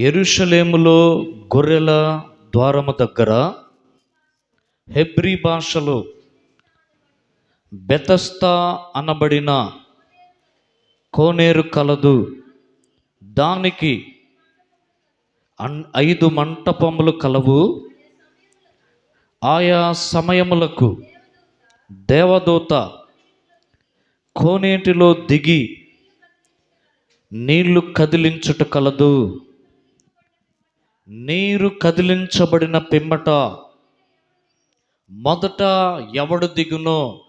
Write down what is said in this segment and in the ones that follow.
ఎరుషలేములో గొర్రెల ద్వారము దగ్గర హెబ్రీ భాషలో బెతస్తా అనబడిన కోనేరు కలదు. దానికి అన్ ఐదు మంటపములు కలవు. ఆయా సమయములకు దేవదూత కోనేటిలో దిగి నీళ్ళు కదిలించుట కలదు. నీరు కదిలించబడిన పిమ్మట మొదట ఎవడు దిగునో?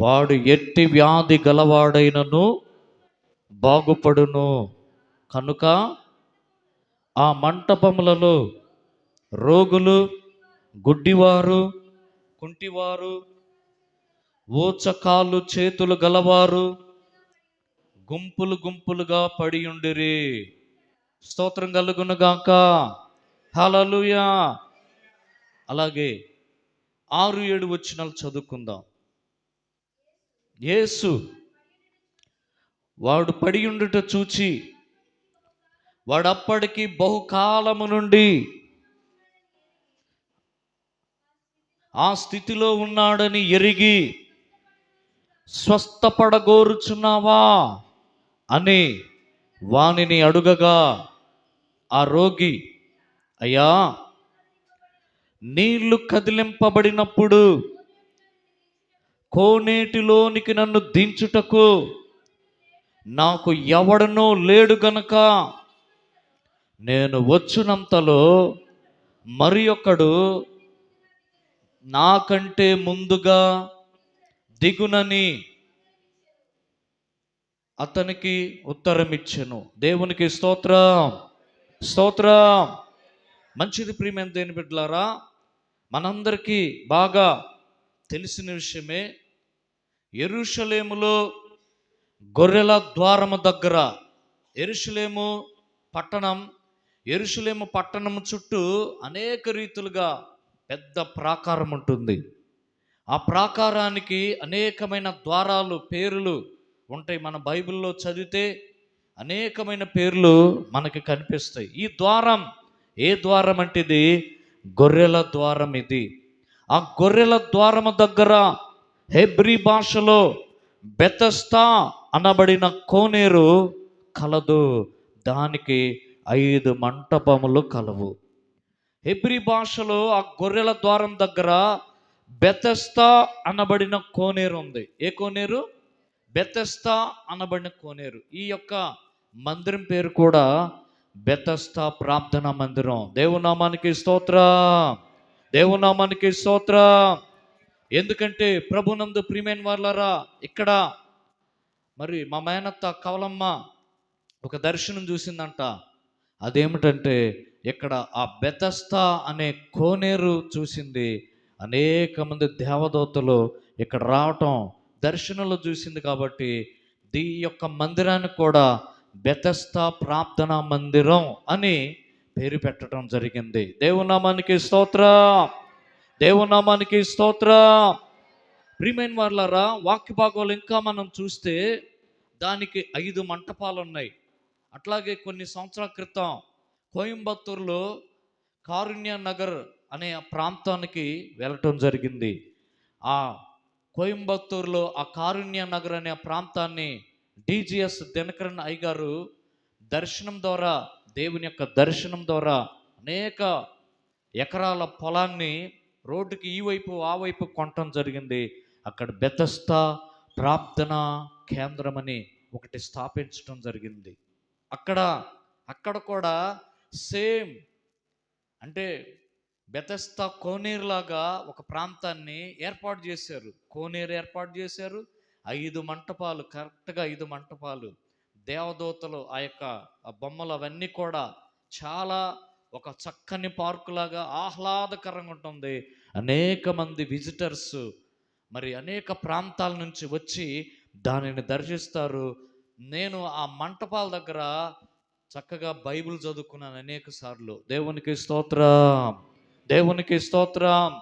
వాడు ఎట్టి వ్యాధి గలవాడైనను బాగుపడును. కనుక ఆ మంటపములలో రోగులు గుడ్డివారు కుంటివారు ఊచకాలు చేతులు గలవారు గుంపులు గుంపులుగా పడి ఉండిరి. స్తోత్రం కలుగునుగాక హలలుయా అలాగే ఆరు ఏడు వచ్చినాలు చదువుకుందాం. యేసు వాడు పడి ఉండుట చూచి వాడప్పటికి బహుకాలము నుండి ఆ స్థితిలో ఉన్నాడని ఎరిగి స్వస్థపడగోరుచున్నావా? అని వానిని అడుగగా ఆ రోగి అయ్యా నీళ్ళు కదిలింపబడినప్పుడు కోనేటిలోనికి నన్ను దించుటకు నాకు ఎవడనో లేడు గనక. నేను వచ్చినంతలో మరి ఒకడు నాకంటే ముందుగా దిగునని అతనికి ఉత్తరం ఇచ్చెను దేవునికి స్తోత్రం. స్తోత్రం. మంచిది ప్రియమైన దేని బిడ్డలారా మనందరికీ బాగా తెలిసిన విషయమే ఎరుషలేములో గొర్రెల ద్వారము దగ్గర ఎరుషలేము పట్టణం ఎరుషలేము పట్టణం చుట్టూ అనేక రీతులుగా పెద్ద ప్రాకారం ఉంటుంది. ఆ ప్రాకారానికి అనేకమైన ద్వారాలు పేర్లు ఉంటాయి. మన బైబిల్లో చదివితే అనేకమైన పేర్లు మనకి కనిపిస్తాయి. ఈ ద్వారం ఏ ద్వారం అంటే ఇది గొర్రెల ద్వారం ఇది. ఆ గొర్రెల ద్వారము దగ్గర హెబ్రీ భాషలో బెతస్తా అనబడిన కోనేరు కలదు. దానికి ఐదు మంటపములు కలవు. హెబ్రీ భాషలో ఆ గొర్రెల ద్వారం దగ్గర బెతస్తా అనబడిన కోనేరు ఉంది. ఏ కోనేరు? బెతస్తా అనబడిన కోనేరు. ఈ యొక్క మందిరం పేరు కూడా బెతస్థ ప్రార్థన మందిరం. దేవునామానికి స్తోత్ర. దేవునామానికి స్తోత్ర. ఎందుకంటే ప్రభునందు ప్రియమైన వాళ్ళరా ఇక్కడ మరి మా మేనత్త కవలమ్మ ఒక దర్శనం చూసిందంట. అదేమిటంటే ఇక్కడ ఆ బెతస్థ అనే కోనేరు చూసింది. అనేక మంది దేవదూతలు ఇక్కడ రావటం దర్శనంలో చూసింది కాబట్టి దీ యొక్క మందిరానికి కూడా బెతస్తా ప్రార్థన మందిరం అని పేరు పెట్టడం జరిగింది. దేవునామానికి స్తోత్రం. దేవునామానికి స్తోత్రం. ప్రియమైన వాళ్ళారా వాక్య భాగాలు ఇంకా మనం చూస్తే దానికి ఐదు మంటపాలు ఉన్నాయి. అట్లాగే కొన్ని సంవత్సరాల క్రితం కోయంబత్తూరులో కారుణ్య నగర్ అనే ప్రాంతానికి వెళ్ళటం జరిగింది. ఆ కోయంబత్తూరులో ఆ కారుణ్య నగర్ అనే ప్రాంతాన్ని డిజిఎస్ దినకరన్ అయ్య గారు దర్శనం ద్వారా దేవుని యొక్క దర్శనం ద్వారా అనేక ఎకరాల పొలాన్ని రోడ్డుకి ఈ వైపు ఆ వైపు కొనటం జరిగింది. అక్కడ బెతస్తా ప్రార్థన కేంద్రం అని ఒకటి స్థాపించడం జరిగింది. అక్కడ అక్కడ కూడా సేమ్ అంటే బెతస్తా కోనేరులాగా ఒక ప్రాంతాన్ని ఏర్పాటు చేశారు. కోనేరు ఏర్పాటు చేశారు. ఐదు మంటపాలు కరెక్ట్గా ఐదు మంటపాలు దేవదూతలు ఆ యొక్క బొమ్మలు అవన్నీ కూడా చాలా ఒక చక్కని పార్కులాగా ఆహ్లాదకరంగా ఉంటుంది. అనేక మంది విజిటర్స్ మరి అనేక ప్రాంతాల నుంచి వచ్చి దానిని దర్శిస్తారు. నేను ఆ మంటపాల దగ్గర చక్కగా బైబిల్ చదువుకున్నాను అనేక సార్లు. దేవునికి స్తోత్రం దేవునికి స్తోత్రం.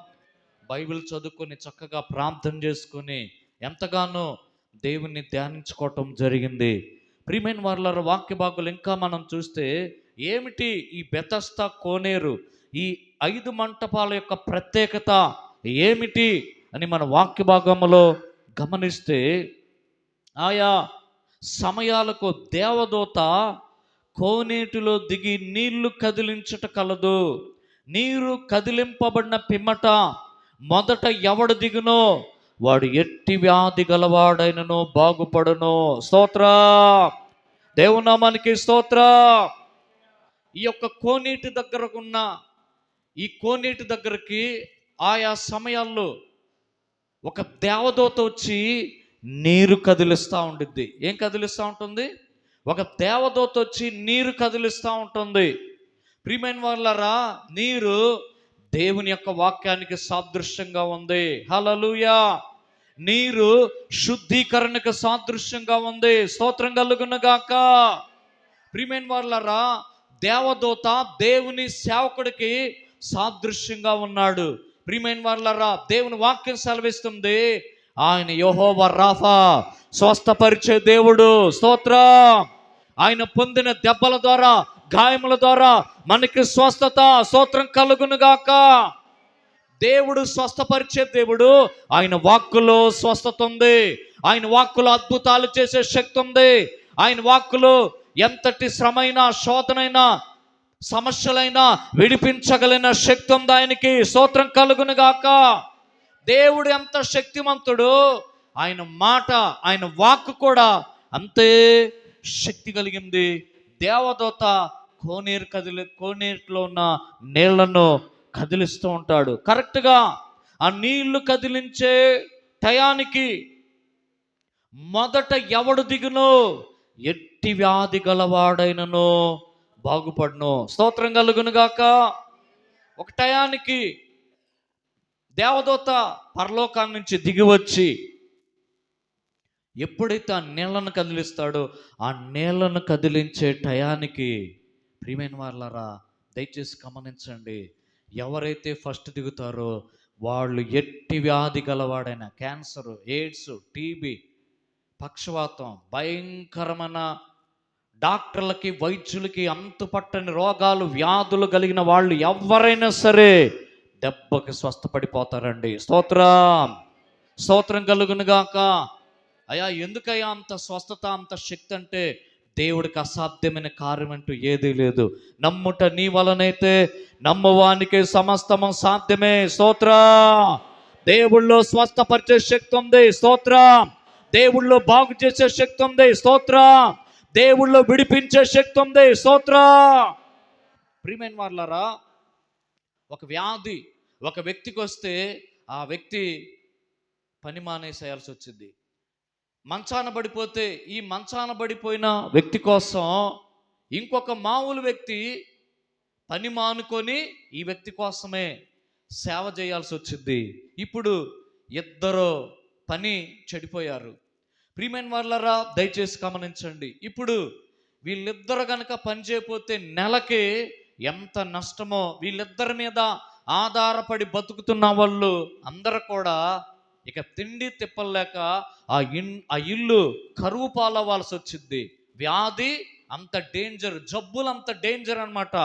బైబిల్ చదువుకొని చక్కగా ప్రార్థన చేసుకొని ఎంతగానో దేవుణ్ణి ధ్యానించుకోవటం జరిగింది. ప్రియమైన వాళ్ళ వాక్య భాగులు ఇంకా మనం చూస్తే ఏమిటి ఈ బెతస్త కోనేరు? ఈ ఐదు మంటపాల యొక్క ప్రత్యేకత ఏమిటి అని మన వాక్య భాగంలో గమనిస్తే ఆయా సమయాలకు దేవదూత కోనేటిలో దిగి నీళ్ళు కదిలించుట కలదు. నీరు కదిలింపబడిన పిమ్మట మొదట ఎవడు దిగునో వాడు ఎట్టి వ్యాధి గలవాడైనను బాగుపడును. స్తోత్ర. దేవునామానికి స్తోత్ర. ఈ యొక్క కోనేటి దగ్గరకున్న ఈ కోనేటి దగ్గరికి ఆయా సమయాల్లో ఒక దేవదూత వచ్చి నీరు కదిలిస్తూ ఉండిద్ది. ఏం కదిలిస్తూ ఉంటుంది? ఒక దేవదూత వచ్చి నీరు కదిలిస్తూ ఉంటుంది. ప్రియమైన వాళ్ళరా నీరు దేవుని యొక్క వాక్యానికి సాదృశ్యంగా ఉంది. హలలుయా నీరు శుద్ధీకరణకు సాదృశ్యంగా ఉంది. స్తోత్రం కలుగునగాక ప్రిమేన్ వాళ్ళరా దేవదూత దేవుని సేవకుడికి సాదృశ్యంగా ఉన్నాడు. ప్రిమేన్ వాళ్ళరా దేవుని వాక్యం సెలవిస్తుంది. ఆయన యహోవ రాఫా స్వస్థపరిచే దేవుడు. స్తోత్ర! ఆయన పొందిన దెబ్బల ద్వారా గాయముల ద్వారా మనకి స్వస్థత స్తోత్రం కలుగునుగాక. దేవుడు స్వస్థపరిచే దేవుడు ఆయన వాక్కులో స్వస్థత ఉంది. ఆయన వాక్కులో అద్భుతాలు చేసే శక్తి ఉంది. ఆయన వాక్కులో ఎంతటి శ్రమైనా శోధనైనా సమస్యలైనా విడిపించగలిగిన శక్తి ఉంది ఆయనకి. స్తోత్రం కలుగునుగాక. దేవుడు ఎంత శక్తిమంతుడు ఆయన మాట ఆయన వాక్కు కూడా అంతే శక్తి కలిగింది. దేవదూత కోనేరు కదిలి కోనేరులో ఉన్న నీళ్ళను కదిలిస్తూ ఉంటాడు. కరెక్ట్గా ఆ నీళ్ళు కదిలించే టయానికి మొదట ఎవడు దిగును? ఎట్టి వ్యాధి గలవాడైనను బాగుపడను. స్తోత్రం కలుగునుగాక ఒక టయానికి దేవదూత పరలోకాన్ని నుంచి దిగి వచ్చి ఎప్పుడైతే ఆ నీళ్ళను కదిలిస్తాడో ఆ నీళ్ళను కదిలించే టయానికి ప్రియమైన వాళ్ళరా దయచేసి గమనించండి. ఎవరైతే ఫస్ట్ దిగుతారో వాళ్ళు ఎట్టి వ్యాధి గలవాడైన క్యాన్సర్ ఎయిడ్స్ టీబీ పక్షవాతం భయంకరమైన డాక్టర్లకి వైద్యులకి అంతుపట్టని రోగాలు వ్యాధులు కలిగిన వాళ్ళు ఎవరైనా సరే దెబ్బకి స్వస్థపడిపోతారండి. స్తోత్రం. స్తోత్రం కలుగునుగాక అయ్యా ఎందుకయ్యా అంత స్వస్థత అంత శక్తి అంటే దేవుడికి అసాధ్యమైన కార్యం అంటూ ఏదీ లేదు. నమ్ముట నీ వలనైతే నమ్మవానికి సమస్తము సాధ్యమే. స్తోత్ర. దేవుళ్ళో స్వస్థపరిచే శక్తి ఉంది. స్తోత్ర. దేవుళ్ళో బాగు చేసే శక్తి ఉంది. స్తోత్ర. దేవుళ్ళో విడిపించే శక్తి ఉంది. స్తోత్ర. ప్రియమైన వాళ్ళారా ఒక వ్యాధి ఒక వ్యక్తికి వస్తే ఆ వ్యక్తి పని మానేసేయాల్సి వచ్చింది. మంచాన పడిపోతే ఈ మంచాన పడిపోయిన వ్యక్తి కోసం ఇంకొక మామూలు వ్యక్తి పని మానుకొని ఈ వ్యక్తి కోసమే సేవ చేయాల్సి వచ్చింది. ఇప్పుడు ఇద్దరు పని చెడిపోయారు. ప్రియమైన వాళ్ళరా దయచేసి గమనించండి. ఇప్పుడు వీళ్ళిద్దరు కనుక పని చేయకపోతే నెలకి ఎంత నష్టమో వీళ్ళిద్దరి మీద ఆధారపడి బతుకుతున్న వాళ్ళు అందరు కూడా ఇక తిండి తిప్పలేక ఆ ఇన్ ఆ ఇల్లు కరువు పాలవ్వాల్సి వచ్చింది. వ్యాధి అంత డేంజర్ జబ్బులు అంత డేంజర్ అన్నమాట.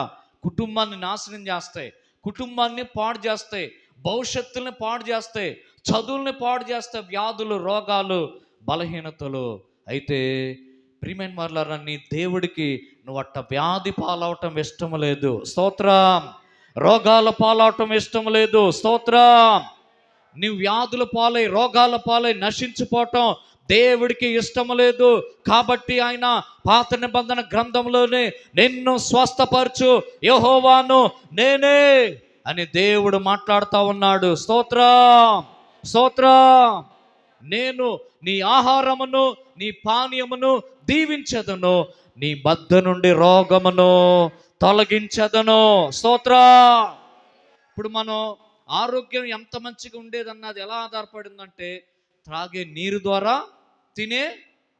కుటుంబాన్ని నాశనం చేస్తాయి. కుటుంబాన్ని పాడు చేస్తాయి. భవిష్యత్తుల్ని పాడు చేస్తాయి. చదువుల్ని పాడు చేస్తాయి. వ్యాధులు రోగాలు బలహీనతలు. అయితే ప్రియమైన వాళ్ళారా నీ దేవుడికి నువ్వు అట్ట వ్యాధి పాలవటం ఇష్టం లేదు. స్తోత్రం. రోగాల పాలవటం ఇష్టం లేదు. స్తోత్రం. నీ వ్యాధుల పాలై రోగాల పాలై నశించిపోవటం దేవుడికి ఇష్టం లేదు. కాబట్టి ఆయన పాత నిబంధన గ్రంథంలోనే నిన్ను స్వస్థపరచు యహోవాను నేనే అని దేవుడు మాట్లాడుతూ ఉన్నాడు. స్తోత్రం! స్తోత్రం! నేను నీ ఆహారమును నీ పానీయమును దీవించదను నీ మధ్య నుండి రోగమును తొలగించదను. స్తోత్ర! ఇప్పుడు మనం ఆరోగ్యం ఎంత మంచిగా ఉండేదన్నది ఎలా ఆధారపడిందంటే త్రాగే నీరు ద్వారా తినే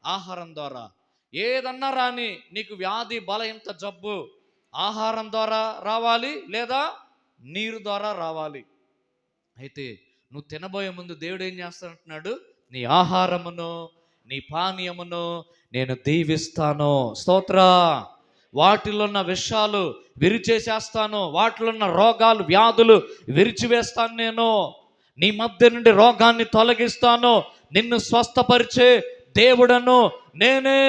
ఆహారం ద్వారా. ఏదన్నా రాని నీకు వ్యాధి బలహీనత జబ్బు ఆహారం ద్వారా రావాలి లేదా నీరు ద్వారా రావాలి. అయితే నువ్వు తినబోయే ముందు దేవుడు ఏం చేస్తానంటున్నాడు నీ ఆహారమును నీ పానీయమును నేను దీవిస్తాను. స్తోత్ర. వాటిలో ఉన్న విషాలు విరిచేసేస్తాను వాటిలో ఉన్న రోగాలు వ్యాధులు విరిచివేస్తాను నేను. నీ మధ్య నుండి రోగాన్ని తొలగిస్తాను నిన్ను స్వస్థపరిచే దేవుడను నేనే.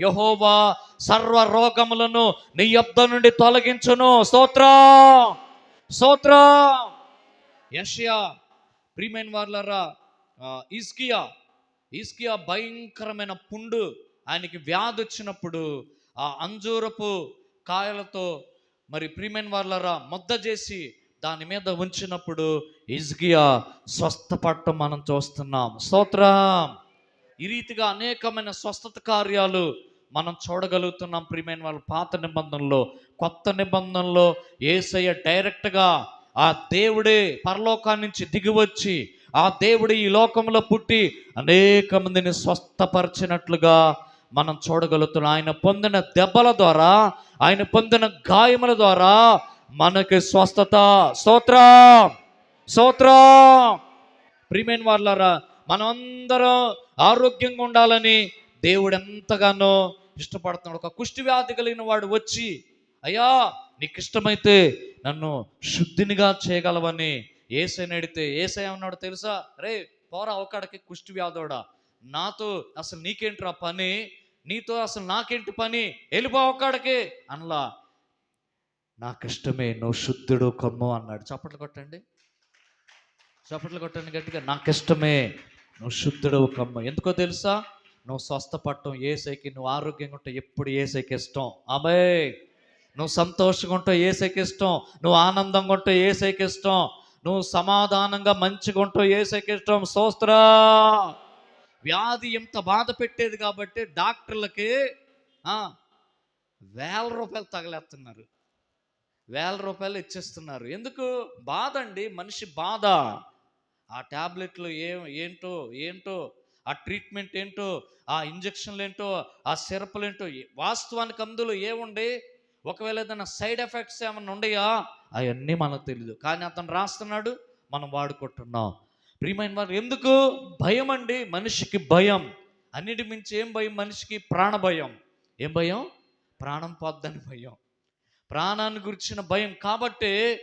యహోవా సర్వ రోగములను నీ యొద్ద నుండి తొలగించును. స్తోత్రం స్తోత్రం. యషియా ప్రియమైన వాళ్ళరా ఇస్కియా ఇస్కియా భయంకరమైన పుండు ఆయనకి వ్యాధి వచ్చినప్పుడు ఆ అంజూరపు కాయలతో మరి ప్రియమైన వాళ్ళరా ముద్ద చేసి దాని మీద ఉంచినప్పుడు ఇజ్గియా స్వస్థపడటం మనం చూస్తున్నాం. స్తోత్రం. ఈ రీతిగా అనేకమైన స్వస్థత కార్యాలు మనం చూడగలుగుతున్నాం ప్రియమైన వాళ్ళ పాత నిబంధనలో. కొత్త నిబంధనలో ఏసయ్య డైరెక్ట్గా ఆ దేవుడే పరలోకాన్నించి దిగివచ్చి ఆ దేవుడు ఈ లోకంలో పుట్టి అనేక మందిని స్వస్థపరిచినట్లుగా మనం చూడగలుగుతున్నాం ఆయన పొందిన దెబ్బల ద్వారా ఆయన పొందిన గాయముల ద్వారా మనకి స్వస్థత. స్తోత్రం! స్తోత్రం! ప్రియమైన వాళ్ళారా మనమందరం ఆరోగ్యంగా ఉండాలని దేవుడు ఎంతగానో ఇష్టపడుతున్నాడు. ఒక కుష్టి వ్యాధి కలిగిన వాడు వచ్చి అయ్యా నీకు ఇష్టమైతే నన్ను శుద్ధినిగా చేయగలవని ఏసైని అడిగితే ఏసై అన్నాడు తెలుసా? రే పోరా ఒకడికి కుష్టి వ్యాధోడా నాతో అసలు నీకేంట్రా పని? నీతో అసలు నాకేంటి పని? వెళ్ళిపో ఒక్కడికి అనలా. నాకు ఇష్టమే నువ్వు శుద్ధుడు కొమ్ము అన్నాడు. చప్పట్లు కొట్టండి. చప్పట్లు కొట్టండి గట్టిగా. నాకు ఇష్టమే నువ్వు శుద్ధుడు కమ్ము. ఎందుకో తెలుసా? నువ్వు స్వస్థపడటం ఏసైకి నువ్వు ఆరోగ్యంగా ఉంటే ఎప్పుడు ఏసైకి ఇష్టం. అబే నువ్వు సంతోషంగా ఉంటావు ఏసైకి ఇష్టం. నువ్వు ఆనందంగా ఉంటావు ఏసైకి ఇష్టం. నువ్వు సమాధానంగా మంచిగా ఉంటావు ఏసైకి ఇష్టం. సోస్త్రా! వ్యాధి ఎంత బాధ పెట్టేది కాబట్టి డాక్టర్లకి వేల రూపాయలు తగలేస్తున్నారు. వేల రూపాయలు ఇచ్చేస్తున్నారు. ఎందుకు? బాధ అండి మనిషి బాధ. ఆ ట్యాబ్లెట్లు ఏ ఏంటో ఏంటో ఆ ట్రీట్మెంట్ ఏంటో ఆ ఇంజక్షన్లు ఏంటో ఆ సిరపులు ఏంటో వాస్తవానికి అందులో ఏముండే ఒకవేళ ఏదైనా సైడ్ ఎఫెక్ట్స్ ఏమైనా ఉన్నాయా? అవన్నీ మనకు తెలియదు కానీ అతను రాస్తున్నాడు మనం వాడుకుంటున్నాం. ప్రియమైన వారు ఎందుకు? భయం అండి మనిషికి భయం. అన్నిటి మించి ఏం భయం? మనిషికి ప్రాణ భయం. ఏం భయం? ప్రాణం పోద్దని భయం. ప్రాణాన్ని గురించిన భయం. కాబట్టి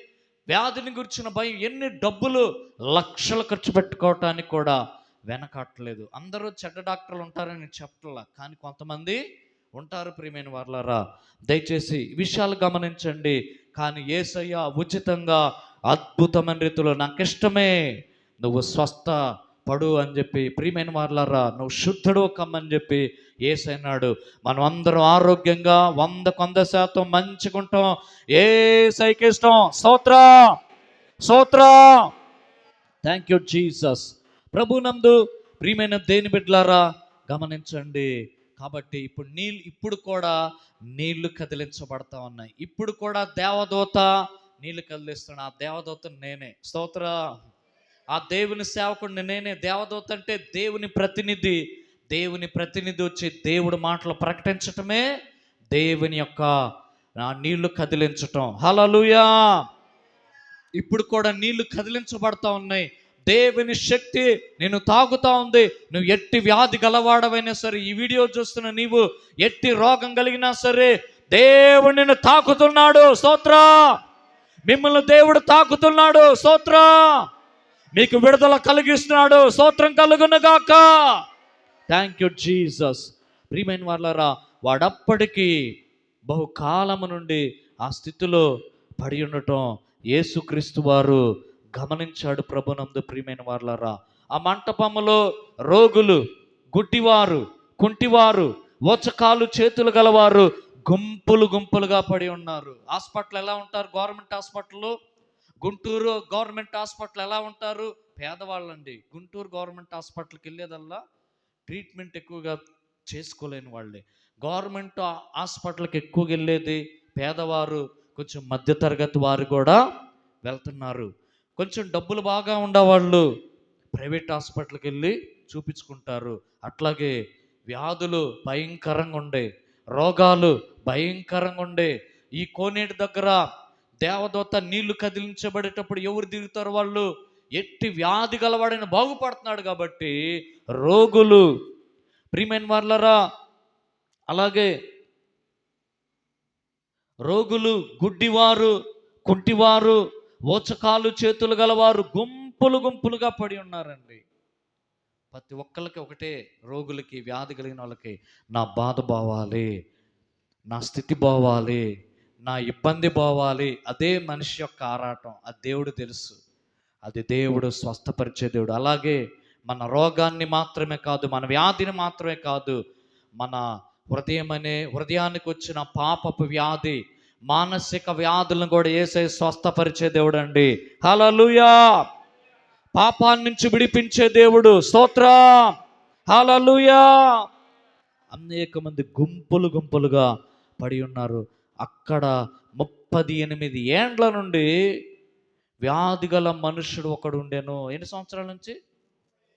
వ్యాధిని గురించిన భయం. ఎన్ని డబ్బులు లక్షలు ఖర్చు పెట్టుకోవటానికి కూడా వెనకట్లేదు అందరూ చెడ్డ డాక్టర్లు ఉంటారని చెప్పట్లా. కానీ కొంతమంది ఉంటారు ప్రియమైన వాళ్ళారా దయచేసి విషయాలు గమనించండి. కానీ ఏసయ్య ఉచితంగా అద్భుతమైన రీతిలో నాకు ఇష్టమే. నువ్వు స్వస్థ పడు అని చెప్పి ప్రియమైన వాళ్ళారా నువ్వు శుద్ధుడు కమ్మని చెప్పి ఏసైనాడు మనం అందరం ఆరోగ్యంగా వంద కొంద శాతం మంచుకుంటాం ఏ సైకిష్టం స్తోత్ర. స్తోత్ర. థ్యాంక్ యూ జీసస్ ప్రభునందు ప్రియమైన దేని బిడ్డలారా గమనించండి. కాబట్టి ఇప్పుడు నీళ్ళు ఇప్పుడు కూడా నీళ్ళు కదిలించబడతా ఉన్నాయి. ఇప్పుడు కూడా దేవదూత నీళ్ళు కదిలిస్తున్నా ఆ దేవదూత నేనే. స్తోత్ర. ఆ దేవుని సేవకుడిని నేనే దేవదూత అంటే దేవుని ప్రతినిధి. దేవుని ప్రతినిధి వచ్చి దేవుడి మాటలు ప్రకటించటమే దేవుని యొక్క నీళ్ళు కదిలించటం. హలలుయా ఇప్పుడు కూడా నీళ్ళు కదిలించబడతా ఉన్నాయి. దేవుని శక్తి నేను తాగుతా ఉంది. నువ్వు ఎట్టి వ్యాధి గలవాడవైనా సరే ఈ వీడియో చూస్తున్న నీవు ఎట్టి రోగం కలిగినా సరే దేవుడు నిన్ను తాకుతున్నాడు. స్తోత్ర! మిమ్మల్ని దేవుడు తాకుతున్నాడు. స్తోత్ర! మీకు విడుదల కలిగిస్తున్నాడు. స్తోత్రం కలుగునగాక థ్యాంక్ యూ జీసస్ ప్రియమైన వాళ్ళరా వాడప్పటికీ బహుకాలము నుండి ఆ స్థితిలో పడి ఉండటం యేసుక్రీస్తు వారు గమనించాడు ప్రభునందు ప్రియమైన వాళ్ళరా ఆ మంటపములో రోగులు గుడ్డివారు కుంటివారు ఓచకాలు చేతులు గలవారు గుంపులు గుంపులుగా పడి ఉన్నారు. హాస్పిటల్ ఎలా ఉంటారు? గవర్నమెంట్ హాస్పిటల్లో? గుంటూరు గవర్నమెంట్ హాస్పిటల్ ఎలా ఉంటారు? పేదవాళ్ళండి. గుంటూరు గవర్నమెంట్ హాస్పిటల్కి వెళ్ళేదల్లా ట్రీట్మెంట్ ఎక్కువగా చేసుకోలేని వాళ్ళే. గవర్నమెంట్ హాస్పిటల్కి ఎక్కువగా వెళ్ళేది పేదవారు కొంచెం మధ్యతరగతి వారు కూడా వెళ్తున్నారు. కొంచెం డబ్బులు బాగా ఉండేవాళ్ళు ప్రైవేట్ హాస్పిటల్కి వెళ్ళి చూపించుకుంటారు. అట్లాగే వ్యాధులు భయంకరంగా ఉండే రోగాలు భయంకరంగా ఉండే ఈ కోనేటి దగ్గర దేవదూత నీళ్ళు కదిలించబడేటప్పుడు ఎవరు దిగుతారు వాళ్ళు? ఎట్టి వ్యాధి గలవాడైన బాగుపడుతున్నాడు కాబట్టి రోగులు. ప్రియమైన వాళ్ళరా అలాగే రోగులు గుడ్డివారు కుంటివారు ఓచకాలు చేతులు గలవారు గుంపులు గుంపులుగా పడి ఉన్నారండి. ప్రతి ఒక్కరికి ఒకటే రోగులకి వ్యాధి కలిగిన వాళ్ళకి నా బాధ బావాలి నా స్థితి బావాలి నా ఇబ్బంది పోవాలి. అదే మనిషి యొక్క ఆరాటం. అది దేవుడు తెలుసు. అది దేవుడు స్వస్థపరిచే దేవుడు. అలాగే మన రోగాన్ని మాత్రమే కాదు మన వ్యాధిని మాత్రమే కాదు మన హృదయం అనే హృదయానికి వచ్చిన పాపపు వ్యాధి మానసిక వ్యాధులను కూడా ఏసై స్వస్థపరిచే దేవుడు అండి హలలుయా పాపాన్ని నుంచి విడిపించే దేవుడు. స్తోత్ర! హలలుయా అనేక మంది గుంపులు గుంపులుగా పడి ఉన్నారు. అక్కడ ముప్పది ఎనిమిది ఏండ్ల నుండి వ్యాధి గల మనుషుడు ఒకడు ఉండేను. ఎన్ని సంవత్సరాల నుంచి?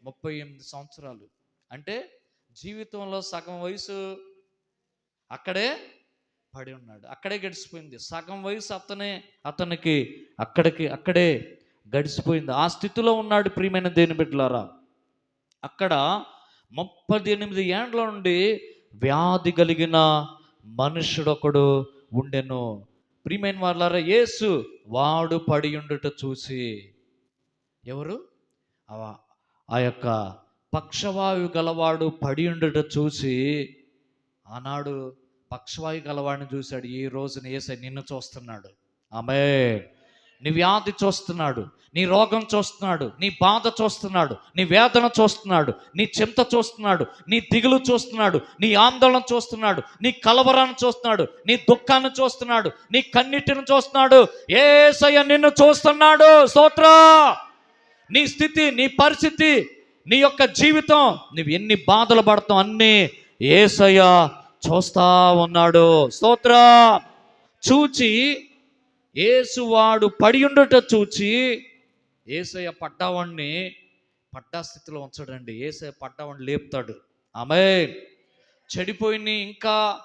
ముప్పై ఎనిమిది సంవత్సరాలు. అంటే జీవితంలో సగం వయసు అక్కడే పడి ఉన్నాడు. అక్కడే గడిచిపోయింది. సగం వయసు అతనే అతనికి అక్కడికి అక్కడే గడిచిపోయింది. ఆ స్థితిలో ఉన్నాడు ప్రియమైన దేని బిడ్డలారా. అక్కడ ముప్పది ఎనిమిది ఏండ్ల నుండి వ్యాధి కలిగిన మనుషుడొకడు ఉండెను. ప్రియమైన వాళ్ళారా యేసు వాడు పడి ఉండుట చూసి ఎవరు? ఆ- ఆ యొక్క పక్షవాయు గలవాడు పడి ఉండుట చూసి ఆనాడు పక్షవాయు గలవాడిని చూశాడు. ఈ రోజున ఏసై నిన్ను చూస్తున్నాడు. ఆమె నీ వ్యాధి చూస్తున్నాడు నీ రోగం చూస్తున్నాడు నీ బాధ చూస్తున్నాడు నీ వేదన చూస్తున్నాడు నీ చింత చూస్తున్నాడు నీ దిగులు చూస్తున్నాడు నీ ఆందోళన చూస్తున్నాడు నీ కలవరాన్ని చూస్తున్నాడు నీ దుఃఖాన్ని చూస్తున్నాడు నీ కన్నిటిని చూస్తున్నాడు. ఏసయ్య నిన్ను చూస్తున్నాడు. స్తోత్ర నీ స్థితి నీ పరిస్థితి నీ యొక్క జీవితం నువ్వు ఎన్ని బాధలు పడతావు అన్నీ ఏసయ్య చూస్తా ఉన్నాడు. స్తోత్ర చూచి ఏసువాడు పడి ఉండట చూచి ఏసయ్య పడ్డావాడిని పడ్డా స్థితిలో ఉంచడండి. ఏసయ్య పడ్డావాడిని లేపుతాడు. ఆమె చెడిపోయిన ఇంకా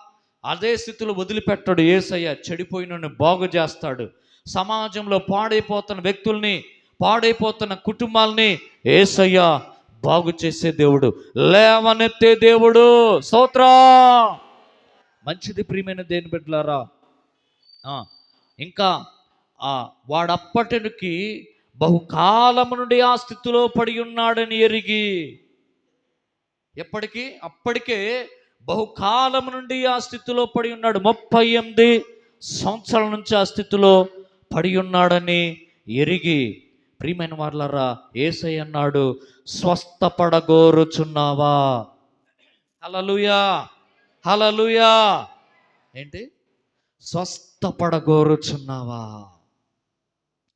అదే స్థితిలో వదిలిపెట్టాడు ఏసయ్య. చెడిపోయిన బాగు చేస్తాడు. సమాజంలో పాడైపోతున్న వ్యక్తుల్ని పాడైపోతున్న కుటుంబాల్ని ఏసయ్య బాగు చేసే దేవుడు. లేవనెత్తే దేవుడు. స్తోత్ర. మంచిది ప్రియమైన దేని బిడ్డలారా. ఇంకా వాడప్పటికి బహుకాలము నుండి ఆ స్థితిలో పడి ఉన్నాడని ఎరిగి ఎప్పటికీ అప్పటికే బహుకాలం నుండి ఆ స్థితిలో పడి ఉన్నాడు. ముప్పై ఎనిమిది సంవత్సరాల నుంచి ఆ స్థితిలో పడి ఉన్నాడని ఎరిగి ప్రియమైన వాళ్ళరా ఏసై అన్నాడు స్వస్థపడగోరుచున్నావా? హలలుయా హలలుయా ఏంటి? స్వస్థపడగోరుచున్నావా?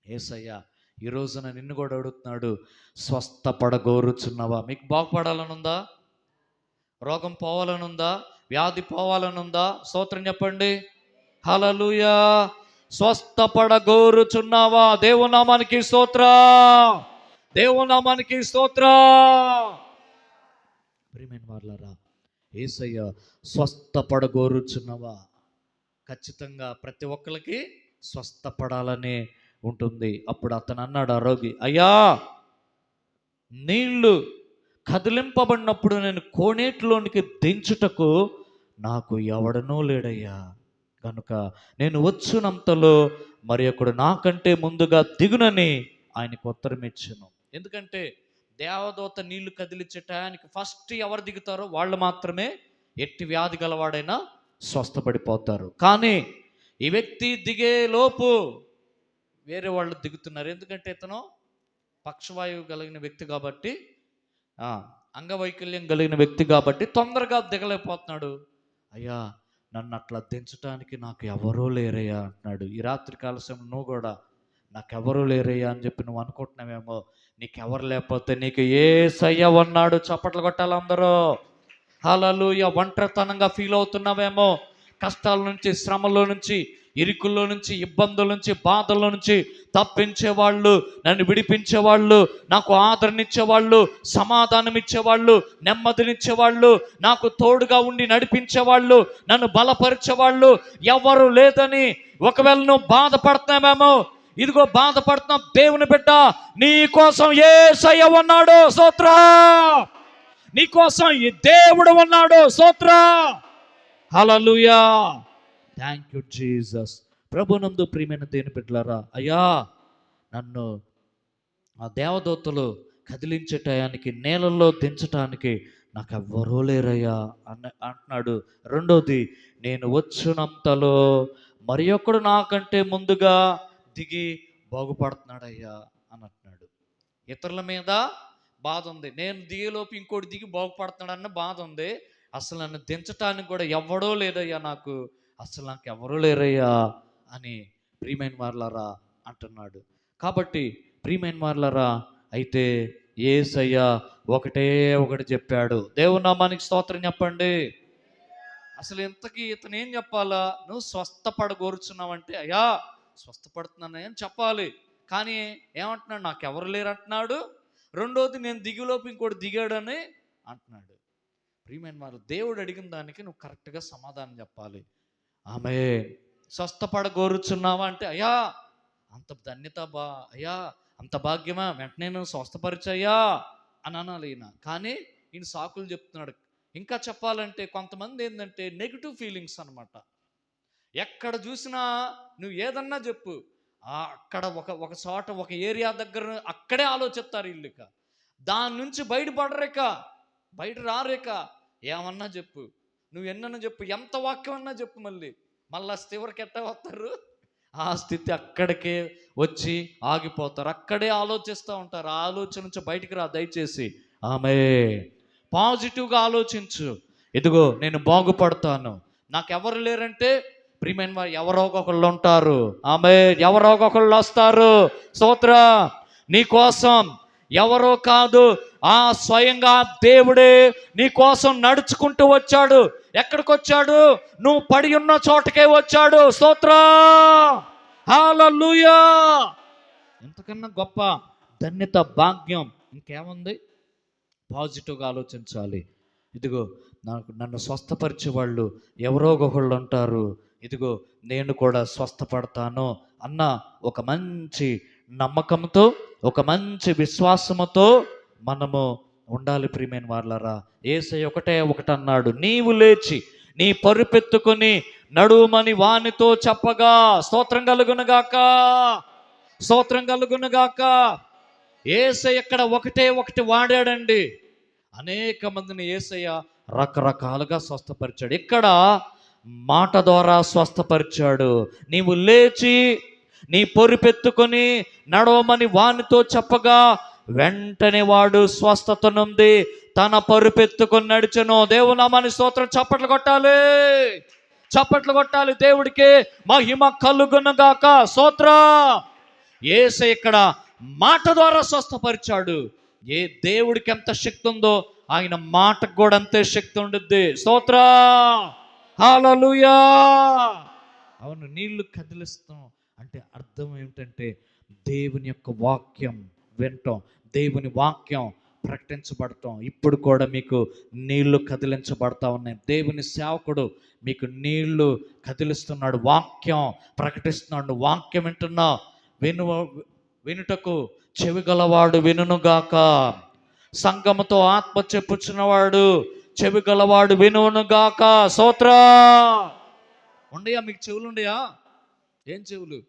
ఏసయ్య ఈ రోజున నిన్ను కూడా అడుగుతున్నాడు స్వస్థపడగోరుచున్నావా? మీకు బాగుపడాలనుందా? రోగం పోవాలనుందా? వ్యాధి పోవాలనుందా? స్తోత్రం చెప్పండి. హలలుయా స్వస్థపడగోరుచున్నావా? దేవునామానికి స్తోత్ర. దేవునామానికి స్తోత్ర. ప్రియమైన వాళ్ళరా ఏసయ్య స్వస్థపడగోరుచున్నావా? ఖచ్చితంగా ప్రతి ఒక్కరికి స్వస్థపడాలని ఉంటుంది. అప్పుడు అతను అన్నాడు ఆ రోగి అయ్యా నీళ్ళు కదిలింపబడినప్పుడు నేను కోనేటిలోనికి దించుటకు నాకు ఎవడనూ లేడయ్యా. కనుక నేను వచ్చినంతలో మరి ఒకడు నాకంటే ముందుగా దిగునని ఆయనకు ఉత్తరం ఇచ్చాను. ఎందుకంటే దేవదూత నీళ్ళు కదిలించే టయానికి ఫస్ట్ ఎవరు దిగుతారో వాళ్ళు మాత్రమే ఎట్టి వ్యాధి గలవాడైనా స్వస్థపడిపోతారు. కానీ ఈ వ్యక్తి దిగే లోపు వేరే వాళ్ళు దిగుతున్నారు. ఎందుకంటే ఇతను పక్షవాయువు కలిగిన వ్యక్తి కాబట్టి అంగవైకల్యం కలిగిన వ్యక్తి కాబట్టి తొందరగా దిగలేకపోతున్నాడు. అయ్యా నన్ను అట్లా దించడానికి నాకు ఎవరూ లేరయ్యా అంటున్నాడు. ఈ రాత్రి కాల నువ్వు కూడా నాకెవరూ లేరయ్యా అని చెప్పి నువ్వు అనుకుంటున్నావేమో. నీకెవరు లేకపోతే నీకు ఏ సయ్య ఉన్నాడు చప్పట్లు కొట్టాలి అందరూ? హలలుయ ఒంటరితనంగా ఫీల్ అవుతున్నావేమో? కష్టాల నుంచి శ్రమలో నుంచి ఇరుకుల్లో నుంచి ఇబ్బందుల నుంచి బాధల నుంచి తప్పించేవాళ్ళు నన్ను విడిపించేవాళ్ళు నాకు ఆదరణ ఇచ్చేవాళ్ళు సమాధానం ఇచ్చేవాళ్ళు నెమ్మదినిచ్చేవాళ్ళు నాకు తోడుగా ఉండి నడిపించేవాళ్ళు నన్ను బలపరిచేవాళ్ళు ఎవరు లేదని ఒకవేళ నువ్వు బాధపడుతున్నామేమో ఇదిగో బాధపడుతున్నా దేవుని బిడ్డ నీ కోసం ఏ సయ్య ఉన్నాడు సోత్ర! నీకోసం ఈ దేవుడు ఉన్నాడు. సోత్ర హలలుయా థ్యాంక్ యూ జీసస్ ప్రభునందు ప్రియమైన దేని బిడ్డలారా అయ్యా నన్ను ఆ దేవదూతలు కదిలించే టయానికి నేలల్లో దించటానికి నాకు ఎవ్వరూ లేరయ్యా అన్న అంటున్నాడు. రెండోది నేను వచ్చినంతలో మరి ఒక్కడు నాకంటే ముందుగా దిగి బాగుపడుతున్నాడయ్యా అని అంటున్నాడు. ఇతరుల మీద బాధ ఉంది. నేను దిగేలోపు ఇంకోటి దిగి బాగుపడుతున్నాడన్న బాధ ఉంది. అసలు నన్ను దించటానికి కూడా ఎవడో లేదయ్యా నాకు. అసలు నాకు ఎవరూ లేరయ్యా అని ప్రియమైన వార్లరా అంటున్నాడు. కాబట్టి ప్రియమైన వార్లరా అయితే ఏసయ్య ఒకటే ఒకటి చెప్పాడు. దేవుని నామానికి స్తోత్రం చెప్పండి. అసలు ఇంతకీ ఇతను ఏం చెప్పాలా? నువ్వు స్వస్థపడగోరుచున్నావంటే అయ్యా స్వస్థపడుతున్నాను అని చెప్పాలి. కానీ ఏమంటున్నాడు? నాకు ఎవరు లేరు అంటున్నాడు రెండోది నేను దిగులోపు ఇంకోటి దిగాడని అంటున్నాడు. ప్రియమైన వారు దేవుడు అడిగిన దానికి నువ్వు కరెక్ట్గా సమాధానం చెప్పాలి. ఆమె స్వస్థపడగోరుచున్నావా అంటే అయ్యా అంత ధన్యత బా అయ్యా అంత భాగ్యమా వెంటనే నువ్వు స్వస్థపరిచయ్యా అని అనాలి ఈయన. కానీ ఈయన సాకులు చెప్తున్నాడు. ఇంకా చెప్పాలంటే కొంతమంది ఏంటంటే నెగిటివ్ ఫీలింగ్స్ అనమాట ఎక్కడ చూసినా నువ్వు ఏదన్నా చెప్పు అక్కడ ఒక ఒక చోట ఒక ఏరియా దగ్గర అక్కడే ఆలోచిస్తారు ఇల్లుక దాని నుంచి బయటపడరేక బయట రారేక. ఏమన్నా చెప్పు. నువ్వు ఎన్నన్నా చెప్పు. ఎంత వాక్యం అన్నా చెప్పు మళ్ళీ. మళ్ళా చివరికి ఎట్ట వస్తారు? ఆ స్థితి అక్కడికే వచ్చి ఆగిపోతారు. అక్కడే ఆలోచిస్తూ ఉంటారు. ఆ ఆలోచన నుంచి బయటికి రా దయచేసి. ఆమె పాజిటివ్గా ఆలోచించు. ఇదిగో నేను బాగుపడతాను. నాకు ఎవరు లేరంటే ప్రియమైన వారు ఎవరో ఒకళ్ళు ఉంటారు. ఆమె ఎవరో ఒకళ్ళు వస్తారు. స్తోత్ర నీ కోసం ఎవరో కాదు ఆ స్వయంగా దేవుడే నీ కోసం నడుచుకుంటూ వచ్చాడు. ఎక్కడికి వచ్చాడు? నువ్వు పడి ఉన్న చోటకే వచ్చాడు. స్తోత్ర హల్లెలూయా. ఎంతకన్నా గొప్ప ధన్యత భాగ్యం ఇంకేముంది? పాజిటివ్గా ఆలోచించాలి. ఇదిగో నాకు నన్ను స్వస్థపరిచే వాళ్ళు ఎవరో ఒకళ్ళు ఉంటారు. ఇదిగో నేను కూడా స్వస్థపడతాను అన్న ఒక మంచి నమ్మకంతో ఒక మంచి విశ్వాసముతో మనము ఉండాలి ప్రియమైన వాళ్ళరా ఏసై ఒకటే ఒకటన్నాడు నీవు లేచి నీ పరుపెత్తుకొని నడుమని వానితో చెప్పగా స్తోత్రం కలుగునుగాక స్తోత్రం కలుగునుగాక ఏసై ఇక్కడ ఒకటే ఒకటి వాడాడండి. అనేక మందిని ఏసయ్య రకరకాలుగా స్వస్థపరిచాడు. ఇక్కడ మాట ద్వారా స్వస్థపరిచాడు. నీవు లేచి నీ పొరిపెత్తుకొని నడవమని వానితో చెప్పగా వెంటనే వాడు స్వస్థతనుంది తన పరుపెత్తుకొని నడిచను. దేవునామాని స్తోత్రం. చప్పట్లు కొట్టాలి. చప్పట్లు కొట్టాలి. దేవుడికి మహిమ కలుగునగాక స్తోత్ర. ఏస ఇక్కడ మాట ద్వారా స్వస్థపరిచాడు. ఏ దేవుడికి ఎంత శక్తి ఉందో ఆయన మాటకు కూడా అంతే శక్తి ఉండుద్ది. స్తోత్ర. హాలలుయా అవును నీళ్ళు కదిలిస్తాం. అంటే అర్థం ఏమిటంటే దేవుని యొక్క వాక్యం వింటాం దేవుని వాక్యం ప్రకటించబడతాం. ఇప్పుడు కూడా మీకు నీళ్ళు కదిలించబడతా ఉన్నాయి. దేవుని సేవకుడు మీకు నీళ్ళు కదిలిస్తున్నాడు వాక్యం ప్రకటిస్తున్నాడు. వాక్యం వింటున్నా విను వినుటకు చెవి గలవాడు వినుగాక సంగమతో ఆత్మ చెప్పుచున్నవాడు చెవి గలవాడు వినుగాక సోత్ర! ఉండయా మీకు చెవులు ఉండయా ఏం చెవులు?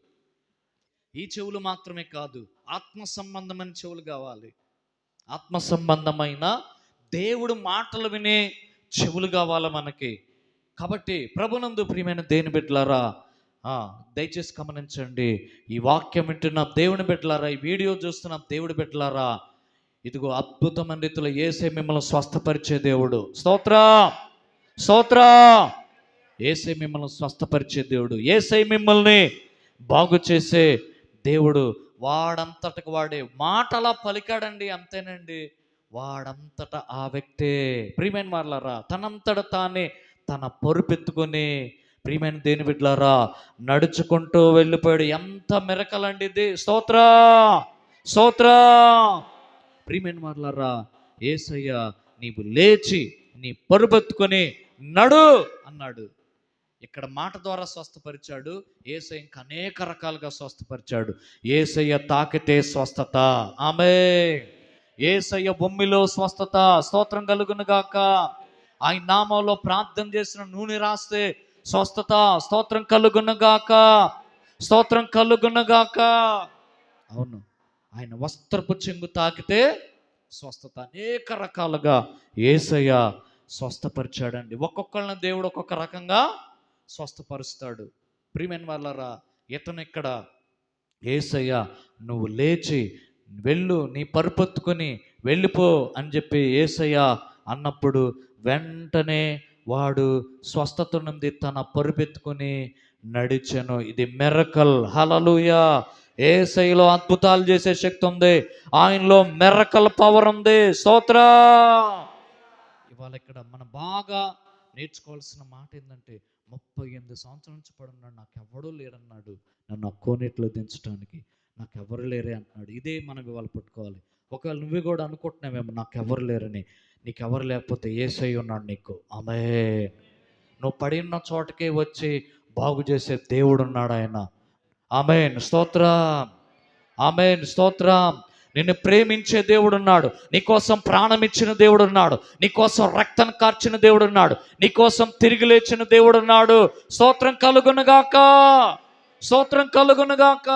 ఈ చెవులు మాత్రమే కాదు ఆత్మ సంబంధమైన చెవులు కావాలి. ఆత్మ సంబంధమైన దేవుడు మాటలు వినే చెవులు కావాలి మనకి? కాబట్టి ప్రభునందు ప్రియమైన దేని బిడ్డలారా ఆ, దయచేసి గమనించండి. ఈ వాక్యం వింటున్న దేవుని బిడ్డలారా ఈ వీడియో చూస్తున్న దేవుడి బిడ్డలారా ఇదిగో అద్భుతమైన రీతిలో ఏసే మిమ్మల్ని స్వస్థపరిచే దేవుడు. స్తోత్ర! స్తోత్ర! ఏసై మిమ్మల్ని స్వస్థపరిచే దేవుడు. ఏసై మిమ్మల్ని బాగు చేసే దేవుడు. వాడంతటకు వాడే మాటలా పలికాడండి అంతేనండి. వాడంతట ఆ వ్యక్తే. ప్రియమైన వాళ్ళరా తనంతట తానే తన పొరుపెత్తుకొని ప్రియమైన దేని బిడ్లారా నడుచుకుంటూ వెళ్ళిపోయాడు. ఎంత మెరకలండి ఇది. స్తోత్ర! స్తోత్ర! ప్రియమైన వాళ్ళరా ఏసయ్య నీవు లేచి నీ పరుబెత్తుకొని నడు అన్నాడు. ఇక్కడ మాట ద్వారా స్వస్థపరిచాడు ఏసయ్య ఇంకా అనేక రకాలుగా స్వస్థపరిచాడు. ఏసయ్య తాకితే స్వస్థత. ఆమె ఏసయ్య బొమ్మిలో స్వస్థత. స్తోత్రం కలుగునుగాక ఆయన నామంలో ప్రార్థన చేసిన నూనె రాస్తే స్వస్థత. స్తోత్రం కలుగునుగాక స్తోత్రం కలుగునుగాక అవును. ఆయన వస్త్రపు చెంగు తాకితే స్వస్థత అనేక రకాలుగా ఏసయ్య స్వస్థపరిచాడండి. ఒక్కొక్కళ్ళని దేవుడు ఒక్కొక్క రకంగా స్వస్థపరుస్తాడు. ప్రియమైన వాళ్ళరా ఇతను ఇక్కడ ఏసయ్య నువ్వు లేచి వెళ్ళు నీ పరుపొత్తుకొని వెళ్ళిపో అని చెప్పి ఏసయ్య అన్నప్పుడు వెంటనే వాడు స్వస్థత నుండి తన పరుపెత్తుకొని నడిచెను. ఇది మెరకల్ హలలుయా ఏసైలో అద్భుతాలు చేసే శక్తి ఉంది. ఆయనలో మెర్రకల పవర్ ఉంది. స్తోత్ర. ఇవాళ ఇక్కడ మనం బాగా నేర్చుకోవాల్సిన మాట ఏంటంటే ముప్పై ఎనిమిది సంవత్సరాల నుంచి పడున్నాడు. నాకు ఎవడూ లేరన్నాడు. నన్ను అక్కోనేట్లో దించడానికి నాకు ఎవరు లేరే అంటున్నాడు. ఇదే మనం ఇవాళ పట్టుకోవాలి. ఒకవేళ నువ్వు కూడా అనుకుంటున్నావేమో నాకు ఎవరు లేరని. నీకు ఎవరు లేకపోతే ఏసై ఉన్నాడు నీకు. ఆమె నువ్వు పడి ఉన్న చోటకే వచ్చి బాగు చేసే దేవుడు ఉన్నాడు ఆయన. ఆమెన్. స్తోత్రం. ఆమెన్. స్తోత్రం. నిన్ను ప్రేమించే దేవుడు ఉన్నాడు నీకోసం ప్రాణం ఇచ్చిన దేవుడు ఉన్నాడు నీకోసం రక్తం కార్చిన దేవుడు ఉన్నాడు నీకోసం తిరిగి లేచిన దేవుడు ఉన్నాడు స్తోత్రం కలుగునుగాక స్తోత్రం కలుగునుగాక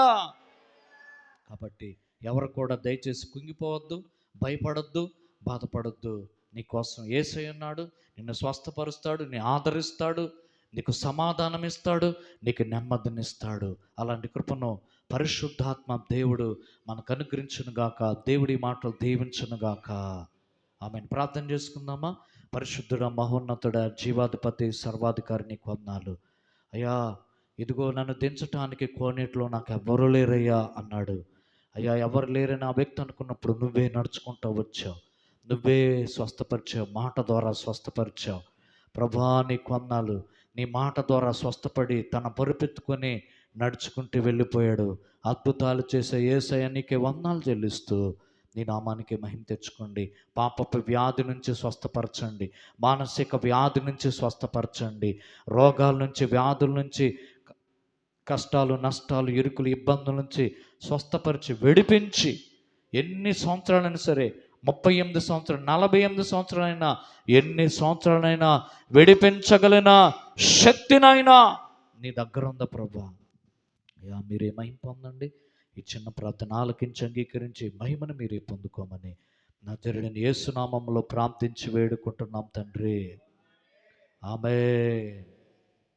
కాబట్టి ఎవరు కూడా దయచేసి కుంగిపోవద్దు భయపడొద్దు బాధపడొద్దు. నీకోసం ఏసై ఉన్నాడు. నిన్ను స్వస్థపరుస్తాడు. నీ ఆదరిస్తాడు. నీకు సమాధానం ఇస్తాడు నీకు నెమ్మదినిస్తాడు. అలాంటి కృపను పరిశుద్ధాత్మ దేవుడు మనకు అనుగ్రహించునుగాక దేవుడి మాటలు దీవించునుగాక. ఆమెను. ప్రార్థన చేసుకుందామా? పరిశుద్ధుడ మహోన్నతుడ జీవాధిపతి సర్వాధికారి నీకు అయ్యా ఇదిగో నన్ను దించటానికి కోనేటిలో నాకు ఎవ్వరూ లేరయ్యా అన్నాడు. అయ్యా ఎవరు లేరని ఆ వ్యక్తి అనుకున్నప్పుడు నువ్వే నడుచుకుంటూ వచ్చావు. నువ్వే స్వస్థపరిచావు మాట ద్వారా స్వస్థపరిచావు. ప్రభా నీ కొందాలు నీ మాట ద్వారా స్వస్థపడి తన పరుపెత్తుకొని నడుచుకుంటూ వెళ్ళిపోయాడు. అద్భుతాలు చేసే ఏసయ్య నీకే వందనాలు చెల్లిస్తూ నీ నామానికి మహిమ తెచ్చుకోండి. పాపపు వ్యాధి నుంచి స్వస్థపరచండి. మానసిక వ్యాధి నుంచి స్వస్థపరచండి. రోగాల నుంచి వ్యాధుల నుంచి కష్టాలు నష్టాలు ఇరుకులు ఇబ్బందుల నుంచి స్వస్థపరిచి విడిపించి ఎన్ని సంవత్సరాలైనా సరే ముప్పై ఎనిమిది సంవత్సరాలు నలభై ఎనిమిది సంవత్సరాలైనా ఎన్ని సంవత్సరాలైనా విడిపించగలిగిన శక్తినైనా నీ దగ్గర ఉందా ప్రభా? యా మీరే మహిమ పొందండి. ఈ చిన్న ప్రార్థన ఆలకించి అంగీకరించి మహిమను మీరే పొందుకోమని నా జరిగిన యేసునామంలో ప్రార్థించి వేడుకుంటున్నాం తండ్రి. ఆమె